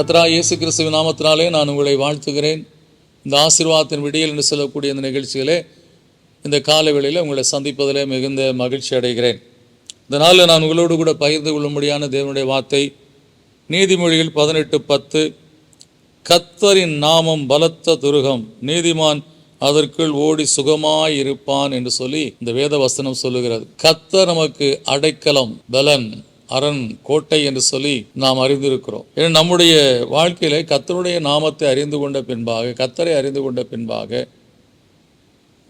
கத்ரா இயேசு கிறிஸ்துவின் நாமத்தினாலே நான் உங்களை வாழ்த்துகிறேன். இந்த ஆசீர்வாதத்தின் விடியல் என்று சொல்லக்கூடிய இந்த நிகழ்ச்சியிலே இந்த காலவெளியில் உங்களை சந்திப்பதிலே மிகுந்த மகிழ்ச்சி அடைகிறேன். இதனால் நான் உங்களோடு கூட பகிர்ந்து கொள்ளும்படியான தேவனுடைய வார்த்தை நீதிமொழிகள் பதினெட்டு பத்து கத்தரின் நாமம் பலத்த துருகம் நீதிமான் அதற்குள் ஓடி சுகமாய் இருப்பான் என்று சொல்லி இந்த வேத வசனம் சொல்லுகிறது. கத்தர் நமக்கு அடைக்கலம் பலன். அரண் கோட்டை என்று சொல்லி நாம் அறிந்திருக்கிறோம். ஏன்னா நம்முடைய வாழ்க்கையில கத்தருடைய நாமத்தை அறிந்து கொண்ட பின்பாக கத்தரை அறிந்து கொண்ட பின்பாக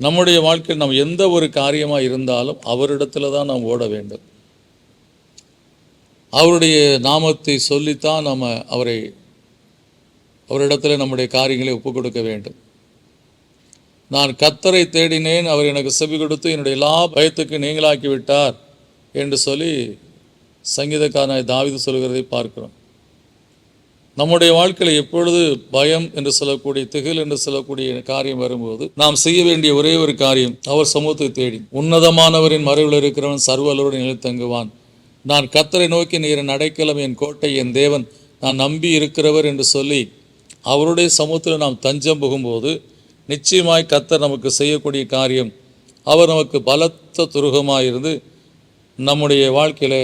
நம்முடைய வாழ்க்கையில் நாம் எந்த ஒரு காரியமாக இருந்தாலும் அவரிடத்துல தான் நாம் ஓட வேண்டும். அவருடைய நாமத்தை சொல்லித்தான் நம்ம அவரை அவரிடத்துல நம்முடைய காரியங்களை ஒப்புக் கொடுக்க வேண்டும். நான் கத்தரை தேடினேன் அவர் எனக்கு செவி கொடுத்து என்னுடைய எல்லா பயத்துக்கு நீங்களாக்கி விட்டார் என்று சொல்லி சங்கீதக்காரனாய் தாவிது சொல்கிறதை பார்க்கிறோம். நம்முடைய வாழ்க்கையில் எப்பொழுது பயம் என்று சொல்லக்கூடிய திகில் என்று சொல்லக்கூடிய காரியம் வரும்போது நாம் செய்ய வேண்டிய ஒரே ஒரு காரியம் அவர் சமூகத்தை தேடி. உன்னதமானவரின் மறைவில் இருக்கிறவன் சர்வலருடன் நிலைத்தங்குவான் நான் கத்தரை நோக்கி நீர் என் அடைக்கலம் என் கோட்டை என் தேவன் நான் நம்பி இருக்கிறவர் என்று சொல்லி அவருடைய சமூகத்தில் நாம் தஞ்சம் புகும்போது நிச்சயமாய் கத்தர் நமக்கு செய்யக்கூடிய காரியம் அவர் நமக்கு பலத்த துருகமாக இருந்து நம்முடைய வாழ்க்கையிலே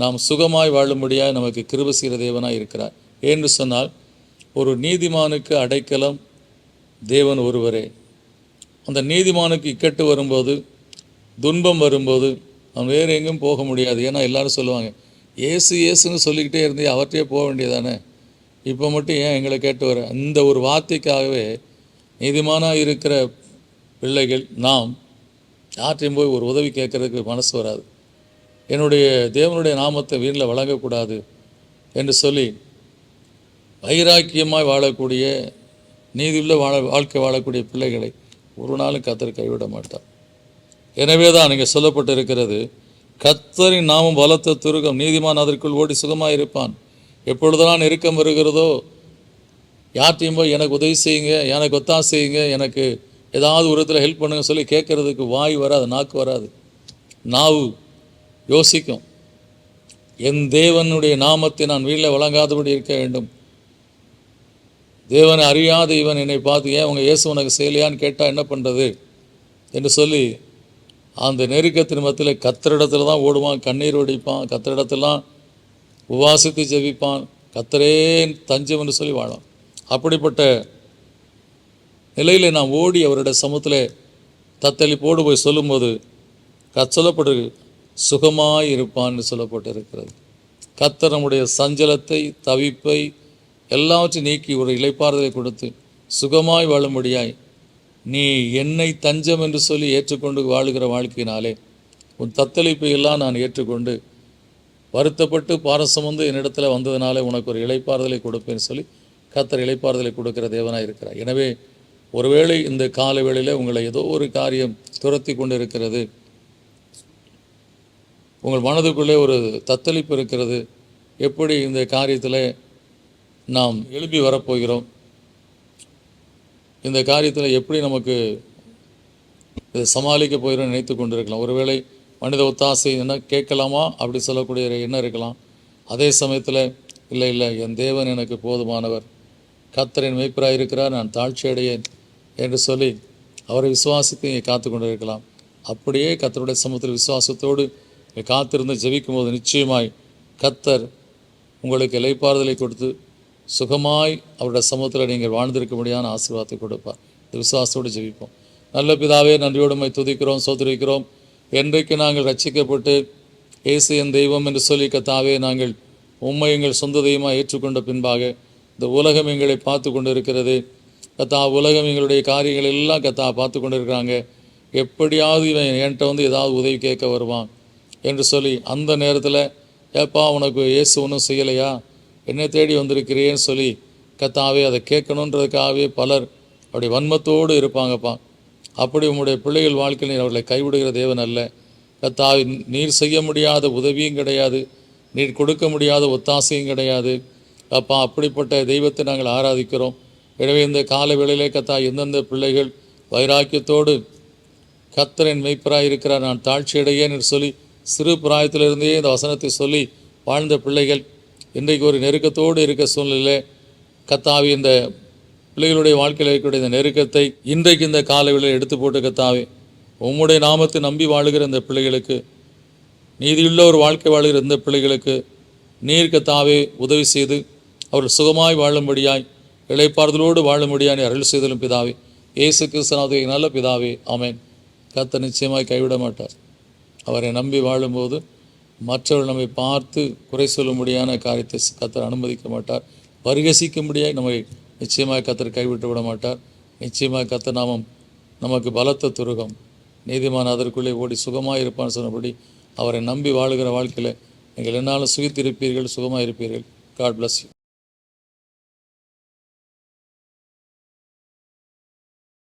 நாம் சுகமாய் வாழும்படியாக நமக்கு கிருப செய்கிற இருக்கிறார். என்று சொன்னால் ஒரு நீதிமானுக்கு அடைக்கலம் தேவன் ஒருவரே. அந்த நீதிமானுக்கு இக்கட்டு வரும்போது துன்பம் வரும்போது அவன் வேறு எங்கேயும் போக முடியாது. ஏன்னா எல்லாரும் சொல்லுவாங்க ஏசு ஏசுன்னு சொல்லிக்கிட்டே இருந்தே அவர்கிட்டயே போக வேண்டியதானே? இப்போ மட்டும் ஏன் எங்களை கேட்டு வர? இந்த ஒரு வார்த்தைக்காகவே நீதிமானாக இருக்கிற பிள்ளைகள் நாம் யார்ட்டையும் போய் ஒரு உதவி கேட்குறதுக்கு மனசு வராது. என்னுடைய தேவனுடைய நாமத்தை வீணில் வழங்கக்கூடாது என்று சொல்லி வைராக்கியமாய் வாழக்கூடிய நீதியுள்ள வாழ வாழ்க்கை வாழக்கூடிய பிள்ளைகளை ஒரு நாளும் கத்தர் கைவிட மாட்டார். எனவே தான் இங்கே சொல்லப்பட்டிருக்கிறது கத்தரின் நாமம் பலத்த துருகம் நீதிமான் அதற்குள் ஓடி சுகமாக இருப்பான். எப்பொழுதெல்லாம் நெருக்கம் வருகிறதோ யார்ட்டையும் போய் எனக்கு உதவி செய்யுங்க எனக்கு ஒத்தா செய்யுங்க எனக்கு ஏதாவது ஒரு இடத்துல ஹெல்ப் பண்ணுங்க சொல்லி கேட்கறதுக்கு வாய் வராது நாக்கு வராது. நாவு யோசிக்கும். என் தேவனுடைய நாமத்தை நான் வீட்டில் வழங்காதபடி இருக்க வேண்டும். தேவனை அறியாத இவன் என்னை பார்த்து ஏன் உங்கள் இயேசு உனக்கு செய்யலையான்னு கேட்டால் என்ன பண்ணுறது என்று சொல்லி அந்த நெருக்கத்தின் மத்தியில் கத்தரிடத்துல தான் ஓடுவான் கண்ணீர் ஒடிப்பான் கத்தரிடத்துலாம் உபாசித்து ஜெபிப்பான் கத்தரே தஞ்சம் என்று சொல்லி வாழும் அப்படிப்பட்ட நிலையில் நான் ஓடி அவருடைய சமூகத்தில் தத்தளிப்போடு போய் சொல்லும்போது கத் சுகமாய் இருப்பான்னு சொல்லப்பட்டிருக்கிறது. கத்தர் நம்முடைய சஞ்சலத்தை தவிப்பை எல்லாவற்றையும் நீக்கி ஒரு இலைப்பாறுதலை கொடுத்து சுகமாய் வாழும்படியாய் நீ என்னை தஞ்சம் என்று சொல்லி ஏற்றுக்கொண்டு வாழுகிற வாழ்க்கையினாலே உன் தத்தளிப்பை எல்லாம் நான் ஏற்றுக்கொண்டு வருத்தப்பட்டு பாரசம் வந்து என்னிடத்தில் வந்ததுனால உனக்கு ஒரு இலைப்பாறுதலை கொடுப்பேன்னு சொல்லி கத்தர் இலைப்பாறுதலை கொடுக்கிற தேவனாக இருக்கிறார். எனவே ஒருவேளை இந்த கால வேளையில் உங்களை ஏதோ ஒரு காரியம் துரத்தி கொண்டு இருக்கிறது உங்கள் மனதுக்குள்ளே ஒரு தத்தளிப்பு இருக்கிறது. எப்படி இந்த காரியத்தில் நாம் எழுப்பி வரப்போகிறோம்? இந்த காரியத்தில் எப்படி நமக்கு இதை சமாளிக்க போகிறோம் நினைத்து கொண்டிருக்கலாம். ஒருவேளை மனித ஒத்தாசை என்ன கேட்கலாமா? அப்படி சொல்லக்கூடிய என்ன எண்ணம் இருக்கலாம். அதே சமயத்தில் இல்லை இல்லை என் தேவன் எனக்கு போதுமானவர். கத்தரின் மெய்ப்பராக இருக்கிறார் நான் தாழ்ச்சி அடையேன் என்று சொல்லி அவரை விசுவாசித்து இங்கே காத்து கொண்டிருக்கலாம். அப்படியே கத்தருடைய சமூகத்தில் விசுவாசத்தோடு காத்திருந்து ஜெபிக்கும் போது நிச்சயமாய் கத்தர் உங்களுக்கு இலைப்பாறுதலை கொடுத்து சுகமாய் அவருடைய சமூகத்தில் நீங்கள் வாழ்ந்திருக்க முடியாத ஆசீர்வாதத்தை கொடுப்பார். இந்த விசுவாசத்தோடு ஜெபிப்போம். நல்ல பிதாவே நன்றியோடுமை துதிக்கிறோம் சோதரிக்கிறோம். என்றைக்கு நாங்கள் ரட்சிக்கப்பட்டு இயேசு என் தெய்வம் என்று சொல்லி கத்தாவே நாங்கள் உண்மை எங்கள் சொந்த தெய்வமாக ஏற்றுக்கொண்ட பின்பாக இந்த உலகம் எங்களை பார்த்து கொண்டு இருக்கிறது கத்தா உலகம் எங்களுடைய காரியங்கள் எல்லாம் கத்தா பார்த்து கொண்டு இருக்கிறாங்க எப்படியாவது இவன் என்கிட்ட வந்து ஏதாவது உதவி கேட்க வருவான். என்று சொல்லி அந்த நேரத்தில் ஏப்பா உனக்கு இயேசு ஒன்றும் செய்யலையா? என்னை தேடி வந்திருக்கிறேன்னு சொல்லி கத்தாவே அதை கேட்கணுன்றதுக்காகவே பலர் அப்படி வன்மத்தோடு இருப்பாங்கப்பா. அப்படி உங்களுடைய பிள்ளைகள் வாழ்க்கையில் நீர் அவர்களை கைவிடுகிற தேவன் அல்ல. கத்தாவி நீர் செய்ய முடியாத உதவியும் கிடையாது. நீர் கொடுக்க முடியாத ஒத்தாசையும் கிடையாது. அப்பா அப்படிப்பட்ட தெய்வத்தை நாங்கள் ஆராதிக்கிறோம். எனவே இந்த கால வேளையிலே கத்தா எந்தெந்த பிள்ளைகள் வைராக்கியத்தோடு கத்தரின் மெய்ப்பராக இருக்கிறார் நான் தாழ்ச்சியடையேன் என்று சொல்லி சிறு பிராயத்திலிருந்தே இந்த வசனத்தை சொல்லி வாழ்ந்த பிள்ளைகள் இன்றைக்கு ஒரு நெருக்கத்தோடு இருக்க சூழ்நிலையில் கத்தாவி இந்த பிள்ளைகளுடைய வாழ்க்கையில் இருக்கக்கூடிய இந்த நெருக்கத்தை இன்றைக்கு இந்த காலவெளியில் எடுத்து போட்டு கத்தாவே. உம்முடைய நாமத்தை நம்பி வாழுகிற இந்த பிள்ளைகளுக்கு நீதியுள்ள ஒரு வாழ்க்கை வாழுகிற இந்த பிள்ளைகளுக்கு நீர் கத்தாவே உதவி செய்து அவர்கள் சுகமாய் வாழும்படியாய் இளைப்பாறுதலோடு வாழும்படியாய் அருள் செய்தலும் பிதாவே. இயேசு கிறிஸ்தனாவுடைய நல்ல பிதாவே. அமேன் கத்த நிச்சயமாய் கைவிட மாட்டார் அவரை நம்பி வாழும்போது மற்றவர் நம்மை பார்த்து குறை சொல்லும்படியான காரியத்தை கத்தர் அனுமதிக்க மாட்டார். பரிகசிக்கும்படியாய் நம்மை நிச்சயமாக கத்தர் கைவிட்டு விட மாட்டார். நிச்சயமாக கத்தர் நாமம் நமக்கு பலத்த துருகம். நீதிமான் அதற்குள்ளே ஓடி சுகமாக இருப்பான்னு சொன்னபடி அவரை நம்பி வாழுகிற வாழ்க்கையில் நீங்கள் என்னாலும் சுகித்திருப்பீர்கள் சுகமாக இருப்பீர்கள். God bless you